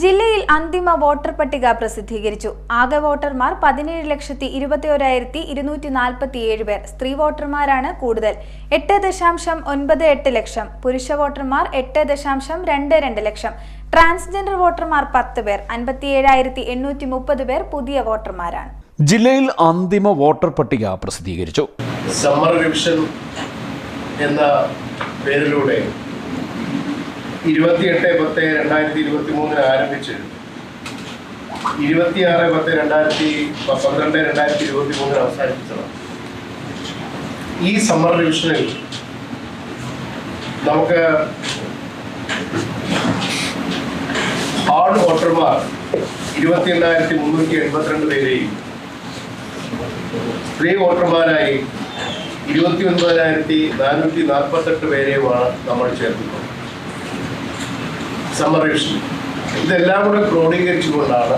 ജില്ലയിൽ അന്തിമ വോട്ടർ പട്ടിക പ്രസിദ്ധീകരിച്ചു. ആകെ വോട്ടർമാർ പതിനേഴ് ലക്ഷത്തി ഇരുപത്തിയോരായിരത്തി ഇരുന്നൂറ്റി നാൽപ്പത്തിയേഴ് പേർ. സ്ത്രീ വോട്ടർമാരാണ് കൂടുതൽ. എട്ട് ദശാംശം ഒൻപത് എട്ട് ലക്ഷം. പുരുഷ വോട്ടർമാർ എട്ട് ദശാംശം രണ്ട് രണ്ട് ലക്ഷം. ട്രാൻസ്ജെൻഡർ വോട്ടർമാർ പത്ത് പേർ. അൻപത്തിയേഴായിരത്തി എണ്ണൂറ്റി മുപ്പത് പേർ പുതിയ വോട്ടർമാരാണ്. ജില്ലയിൽ അന്തിമ വോട്ടർ പട്ടിക പ്രസിദ്ധീകരിച്ചു. സമ്മർ റിവിഷൻ എന്ന പേരിലൂടെ ഇരുപത്തിയെട്ട് പത്ത് രണ്ടായിരത്തി ഇരുപത്തി മൂന്നിന് ആരംഭിച്ച് ഇരുപത്തിയാറ് പത്ത് രണ്ടായിരത്തി പന്ത്രണ്ട് രണ്ടായിരത്തി ഇരുപത്തി മൂന്നിന് അവസാനിപ്പിച്ചതാണ്. ഈ സമ്മർ റിവിഷനിൽ നമുക്ക് ഹാർഡ് വോട്ടർമാർ ഇരുപത്തി എണ്ണായിരത്തി മുന്നൂറ്റി എൺപത്തിരണ്ട് പേരെയും സ്ത്രീ വോട്ടർമാരായി ഇരുപത്തി ഒൻപതിനായിരത്തി നാനൂറ്റി നാൽപ്പത്തെട്ട് പേരെയുമാണ് നമ്മൾ ചേർക്കുന്നത്. സമ്മർ റിവിഷൻ ഇതെല്ലാം കൂടെ ക്രോഡീകരിച്ചുകൊണ്ടാണ്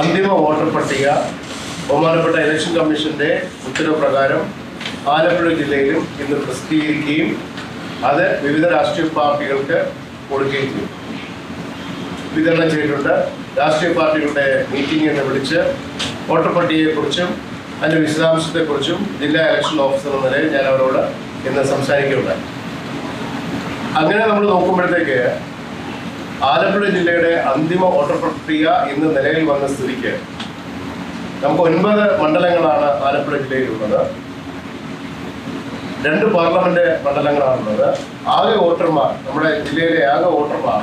അന്തിമ വോട്ടർ പട്ടിക ബഹുമാനപ്പെട്ട ഇലക്ഷൻ കമ്മീഷന്റെ ഉത്തരവ് പ്രകാരം ആലപ്പുഴ ജില്ലയിലും ഇന്ന് പ്രസിദ്ധീകരിക്കുകയും അത് വിവിധ രാഷ്ട്രീയ പാർട്ടികൾക്ക് കൊടുക്കുകയും ചെയ്തു. വിതരണം ചെയ്തിട്ടുണ്ട്. രാഷ്ട്രീയ പാർട്ടികളുടെ മീറ്റിംഗ് എന്ന് വിളിച്ച് വോട്ടർ പട്ടികയെക്കുറിച്ചും അതിന്റെ വിശദാംശത്തെക്കുറിച്ചും ജില്ലാ ഇലക്ഷൻ ഓഫീസർ എന്ന നിലയിൽ ഞാൻ അവരോട് ഇന്ന് സംസാരിക്കുകയുണ്ടായി. അങ്ങനെ നമ്മൾ നോക്കുമ്പോഴത്തേക്ക് ആലപ്പുഴ ജില്ലയുടെ അന്തിമ വോട്ടർ പ്രക്രിയ ഇന്ന് നിലയിൽ വന്ന സ്ഥിതിക്ക് നമുക്ക് ഒൻപത് മണ്ഡലങ്ങളാണ് ആലപ്പുഴ ജില്ലയിലുള്ളത് രണ്ട് പാർലമെന്റ് മണ്ഡലങ്ങളാണുള്ളത്. ആകെ വോട്ടർമാർ നമ്മുടെ ജില്ലയിലെ ആകെ വോട്ടർമാർ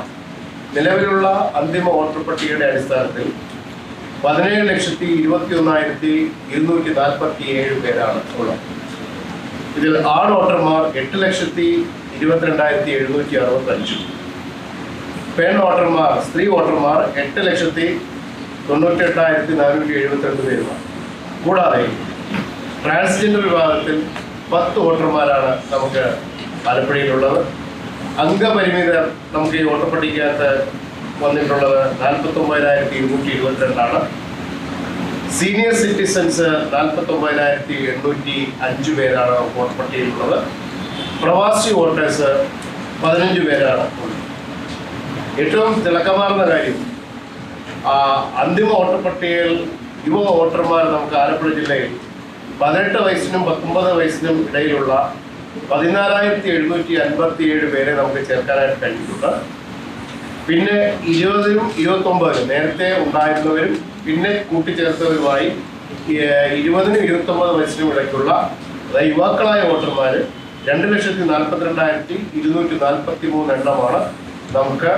നിലവിലുള്ള അന്തിമ വോട്ടർ പട്ടികയുടെ അടിസ്ഥാനത്തിൽ പതിനേഴ് ലക്ഷത്തി ഇരുപത്തി ഒന്നായിരത്തി ഇരുന്നൂറ്റി നാൽപ്പത്തി ഏഴ് പേരാണ് ഉള്ളത്. ഇതിൽ ആൺ വോട്ടർമാർ എട്ട് ലക്ഷത്തി ഇരുപത്തിരണ്ടായിരത്തി എഴുന്നൂറ്റി അറുപത്തഞ്ച് പെൺ വോട്ടർമാർ സ്ത്രീ വോട്ടർമാർ എട്ട് ലക്ഷത്തി തൊണ്ണൂറ്റി എട്ടായിരത്തി നാനൂറ്റി എഴുപത്തിരണ്ട് പേരുമാണ്. കൂടാതെ ട്രാൻസ്ജെൻഡർ വിഭാഗത്തിൽ പത്ത് വോട്ടർമാരാണ് നമുക്ക് ആലപ്പുഴയിലുള്ളത്. അംഗപരിമിതർ നമുക്ക് ഈ വോട്ടർ പട്ടികയ്ക്കകത്ത് വന്നിട്ടുള്ളത് നാൽപ്പത്തി ഒമ്പതിനായിരത്തി ഇരുന്നൂറ്റി ഇരുപത്തിരണ്ടാണ് സീനിയർ സിറ്റിസൺസ് നാൽപ്പത്തി ഒമ്പതിനായിരത്തി എണ്ണൂറ്റി അഞ്ച് പേരാണ് വോട്ടർ പട്ടികയിലുള്ളത്. പ്രവാസി വോട്ടേഴ്സ് പതിനഞ്ച് പേരാണ് ഉള്ളത്. ഏറ്റവും തിളക്കമാർന്ന കാര്യം ആ, അന്തിമ വോട്ടർ പട്ടികയിൽ യുവ വോട്ടർമാർ നമുക്ക് ആലപ്പുഴ ജില്ലയിൽ പതിനെട്ട് വയസ്സിനും പത്തൊമ്പത് വയസ്സിനും ഇടയിലുള്ള പതിനാലായിരത്തി എഴുന്നൂറ്റി അൻപത്തി ഏഴ് പേരെ നമുക്ക് ചേർക്കാനായിട്ട് കഴിഞ്ഞിട്ടുണ്ട്. പിന്നെ ഇരുപതിനും ഇരുപത്തൊമ്പതിനും നേരത്തെ ഉണ്ടായിരുന്നവരും പിന്നെ കൂട്ടിച്ചേർത്തവരുമായി ഇരുപതിനും ഇരുപത്തൊമ്പത് വയസ്സിനും ഇടയ്ക്കുള്ള യുവാക്കളായ വോട്ടർമാർ രണ്ട് ലക്ഷത്തി നാൽപ്പത്തിരണ്ടായിരത്തി ഇരുന്നൂറ്റി നാൽപ്പത്തി മൂന്ന് എണ്ണമാണ് നമുക്ക്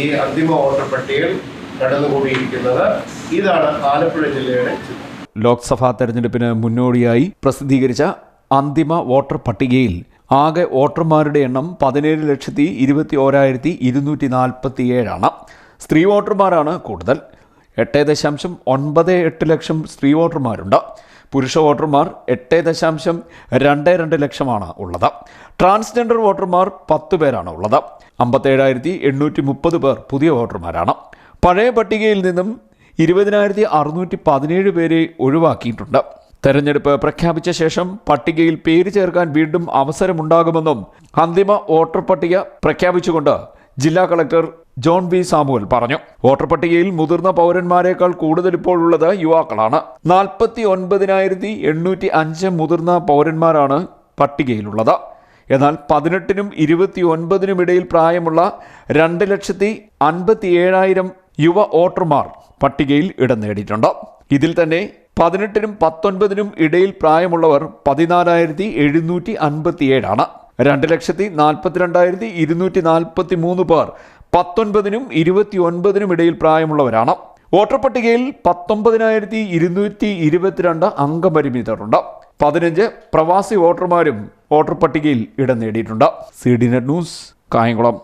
ഈ അന്തിമ വോട്ടർ പട്ടികയിൽ കടന്നുകൂടിയിരിക്കുന്നത് ഇതാണ് ആലപ്പുഴ ജില്ലയുടെ ലോക്സഭാ തെരഞ്ഞെടുപ്പിന് മുന്നോടിയായി പ്രസിദ്ധീകരിച്ച അന്തിമ വോട്ടർ പട്ടികയിൽ ആകെ വോട്ടർമാരുടെ എണ്ണം പതിനേഴ് ലക്ഷത്തി ഇരുപത്തി ഓരായിരത്തി ഇരുന്നൂറ്റി നാൽപ്പത്തി ഏഴാണ് സ്ത്രീ വോട്ടർമാരാണ് കൂടുതൽ. എട്ട് ദശാംശം ഒൻപത് എട്ട് ലക്ഷം സ്ത്രീ വോട്ടർമാരുണ്ട്. പുരുഷ വോട്ടർമാർ എട്ട് ദശാംശം രണ്ട് രണ്ട് ലക്ഷമാണ് ഉള്ളത്. ട്രാൻസ്ജെൻഡർ വോട്ടർമാർ പത്ത് പേരാണ് ഉള്ളത്. അമ്പത്തേഴായിരത്തി എണ്ണൂറ്റി മുപ്പത് പേർ പുതിയ വോട്ടർമാരാണ്. പഴയ പട്ടികയിൽ നിന്നും ഇരുപതിനായിരത്തി അറുന്നൂറ്റി പതിനേഴ് പേരെ ഒഴിവാക്കിയിട്ടുണ്ട്. തെരഞ്ഞെടുപ്പ് പ്രഖ്യാപിച്ച ശേഷം പട്ടികയിൽ പേര് ചേർക്കാൻ വീണ്ടും അവസരമുണ്ടാകുമെന്നും അന്തിമ വോട്ടർ പട്ടിക പ്രഖ്യാപിച്ചുകൊണ്ട് ജില്ലാ കളക്ടർ ജോൺ വി സാമുവൽ പറഞ്ഞു. വോട്ടർ പട്ടികയിൽ മുതിർന്ന പൗരന്മാരെക്കാൾ കൂടുതൽ ഇപ്പോൾ ഉള്ളത് യുവാക്കളാണ്. നാൽപ്പത്തി ഒൻപതിനായിരത്തി എണ്ണൂറ്റി അഞ്ച് മുതിർന്ന പൗരന്മാരാണ് പട്ടികയിലുള്ളത്. എന്നാൽ പതിനെട്ടിനും ഇരുപത്തി ഒൻപതിനും ഇടയിൽ പ്രായമുള്ള രണ്ട് ലക്ഷത്തി അൻപത്തി ഏഴായിരം യുവ വോട്ടർമാർ പട്ടികയിൽ ഇടം നേടിയിട്ടുണ്ട്. ഇതിൽ തന്നെ പതിനെട്ടിനും പത്തൊൻപതിനും ഇടയിൽ പ്രായമുള്ളവർ പതിനാലായിരത്തി എഴുന്നൂറ്റി അൻപത്തി ഏഴാണ് രണ്ട് ലക്ഷത്തി നാൽപ്പത്തിരണ്ടായിരത്തി ഇരുന്നൂറ്റി നാൽപ്പത്തി മൂന്ന് പേർ പത്തൊൻപതിനും ഇരുപത്തി ഒൻപതിനും ഇടയിൽ പ്രായമുള്ളവരാണ്. വോട്ടർ പട്ടികയിൽ പത്തൊമ്പതിനായിരത്തി ഇരുന്നൂറ്റി ഇരുപത്തിരണ്ട് അംഗപരിമിതരുണ്ട്. പതിനഞ്ച് പ്രവാസി വോട്ടർമാരും വോട്ടർ പട്ടികയിൽ ഇടം നേടിയിട്ടുണ്ട്. C D net news Kayamkulam.